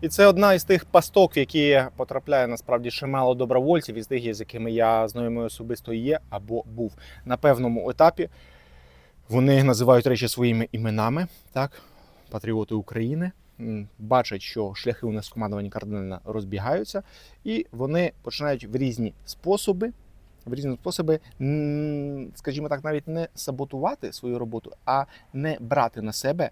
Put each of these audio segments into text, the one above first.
І це одна із тих пасток, в які потрапляє насправді чимало добровольців, із тих, з якими я знайомий особисто є або був на певному етапі. Вони називають речі своїми іменами, так, патріоти України. Бачать, що шляхи у нас в командуванні кардинально розбігаються, і вони починають в різні способи, в різні способи, скажімо так, навіть не саботувати свою роботу, а не брати на себе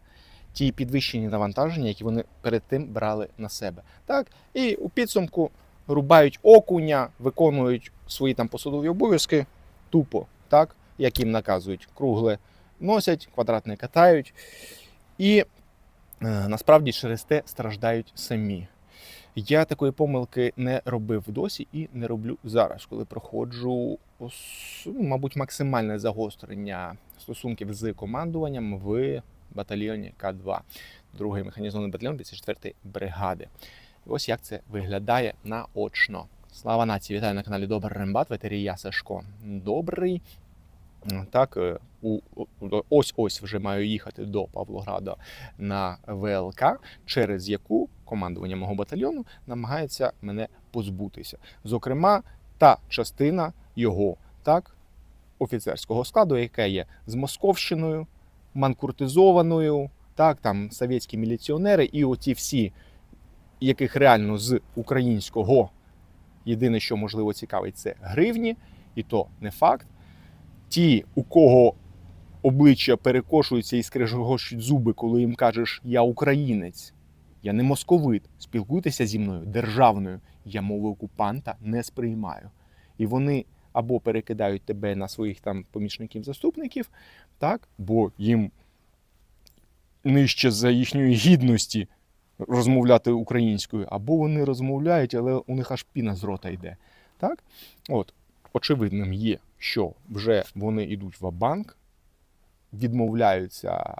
ті підвищені навантаження, які вони перед тим брали на себе. Так? І у підсумку рубають окуня, виконують свої там посадові обов'язки тупо, так? як їм наказують. Кругле носять, квадратне катають. І е, насправді через те страждають самі. Я такої помилки не робив досі і не роблю зараз, коли проходжу, ну, мабуть, максимальне загострення стосунків з командуванням в батальйоні К2, другий механізований батальйон 54-ї бригади. І ось як це виглядає наочно. Слава нації! Вітаю на каналі Добрий Рембат, ветерій я Сашко. Добрий. Так, е, у, ось ось вже маю їхати до Павлограда на ВЛК, через яку командування мого батальйону намагається мене позбутися. Зокрема, та частина його так, офіцерського складу, яка є з Московщиною, манкуртизованою, так, там совєтські міліціонери, і оті всі, яких реально з українського єдине, що можливо цікавить, це гривні, і то не факт. Ті, у кого обличчя перекошуються і скрежгощуть зуби, коли їм кажеш я українець, я не московит, спілкуйтеся зі мною державною, я мови окупанта не сприймаю. І вони або перекидають тебе на своїх там помічників-заступників, так, бо їм нижче за їхньої гідності розмовляти українською, або вони розмовляють, але у них аж піна з рота йде. Так? От, очевидним є, що вже вони йдуть в банк, відмовляються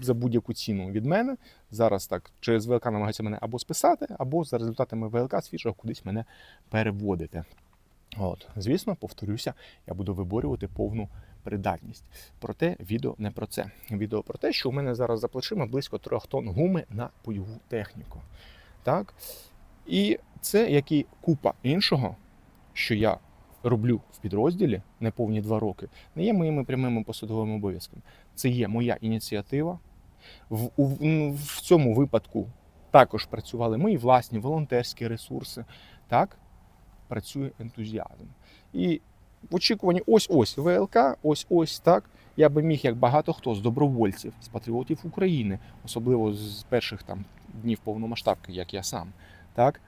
за будь-яку ціну від мене. Зараз так через ВЛК намагаються мене або списати, або за результатами ВЛК свіжого кудись мене переводити. От, звісно, повторюся, я буду виборювати повну придатність. Проте відео не про це. Відео про те, що у мене зараз за плечима близько трьох тонн гуми на бойову техніку. Так? І це як і купа іншого, що я роблю в підрозділі неповні два роки, не є моїми прямими посадовими обов'язками. Це є моя ініціатива. В, у, в цьому випадку також працювали мої власні волонтерські ресурси. Так, працює ентузіазм. І в очікуванні ось-ось ВЛК, ось-ось так. Я би міг, як багато хто з добровольців, з патріотів України, особливо з перших там днів повномасштабки, як я сам, так,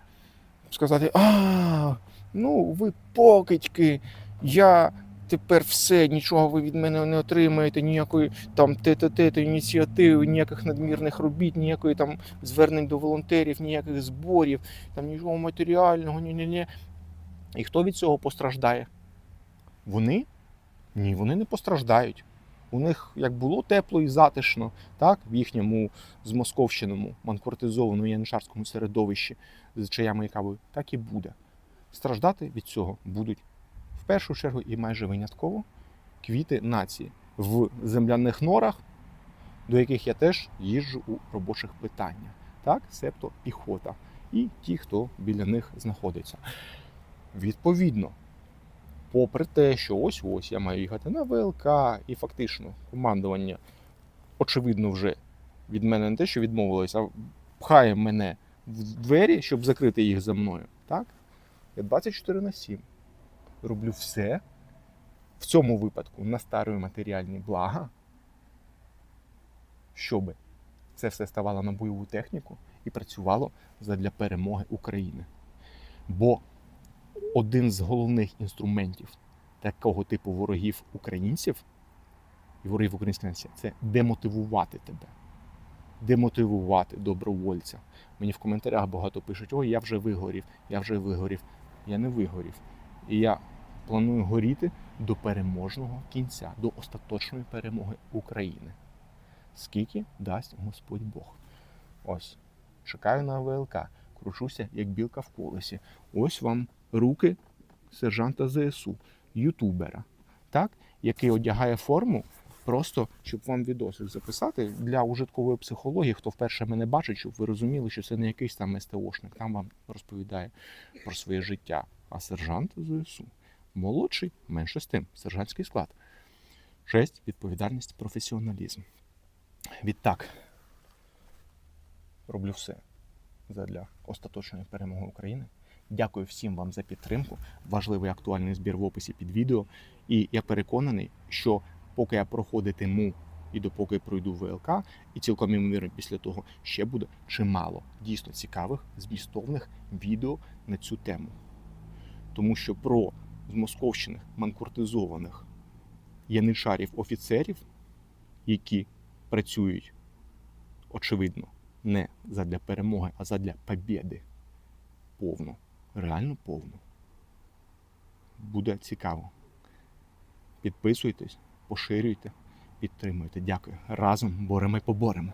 сказати: А, ну ви покидьки, я тепер все, нічого ви від мене не отримаєте, ніякої там те-те-те ініціативи, ніяких надмірних робіт, ніякої там звернень до волонтерів, ніяких зборів, там нічого матеріального, ні-ні-ні. І хто від цього постраждає? Вони? Ні, вони не постраждають. У них як було тепло і затишно, так, в їхньому змосковщеному, манкортизованому янишарському середовищі з чаями і кавою, так і буде. Страждати від цього будуть в першу чергу і майже винятково квіти нації в земляних норах, до яких я теж їжджу у робочих питаннях. Так, себто піхота. І ті, хто біля них знаходиться. Відповідно, попри те, що ось ось я маю їхати на ВЛК, і фактично командування, очевидно, вже від мене не те, що відмовилось, а пхає мене в двері, щоб закрити їх за мною. Так? Я 24 на 7 роблю все в цьому випадку на старі матеріальні блага, щоб це все ставало на бойову техніку і працювало задля перемоги України. Бо один з головних інструментів такого типу ворогів українців і ворогів української нації це демотивувати тебе. Демотивувати добровольця. Мені в коментарях багато пишуть: ой, я вже вигорів, я вже вигорів. Я не вигорів. І я планую горіти до переможного кінця, до остаточної перемоги України. Скільки дасть Господь Бог. Ось, чекаю на ВЛК, кручуся, як білка в колесі. Ось вам руки сержанта ЗСУ, ютубера, так, який одягає форму Просто щоб вам відосик записати для ужиткової психології, хто вперше мене бачить, щоб ви розуміли, що це не якийсь там СТОшник, там вам розповідає про своє життя, а сержант ЗСУ. Молодший, менше з тим, сержантський склад. Честь, відповідальність, професіоналізм. Відтак, роблю все для остаточної перемоги України. Дякую всім вам за підтримку. Важливий актуальний збір в описі під відео. І я переконаний, що поки я проходитиму і допоки пройду ВЛК, і цілком імовірно після того ще буде чимало дійсно цікавих, змістовних відео на цю тему. Тому що про змосковщених манкуртизованих яничарів офіцерів, які працюють, очевидно, не задля перемоги, а задля побєди. Повно, реально повно. Буде цікаво. Підписуйтесь, поширюйте, підтримуйте. Дякую. Разом боремо і поборемо.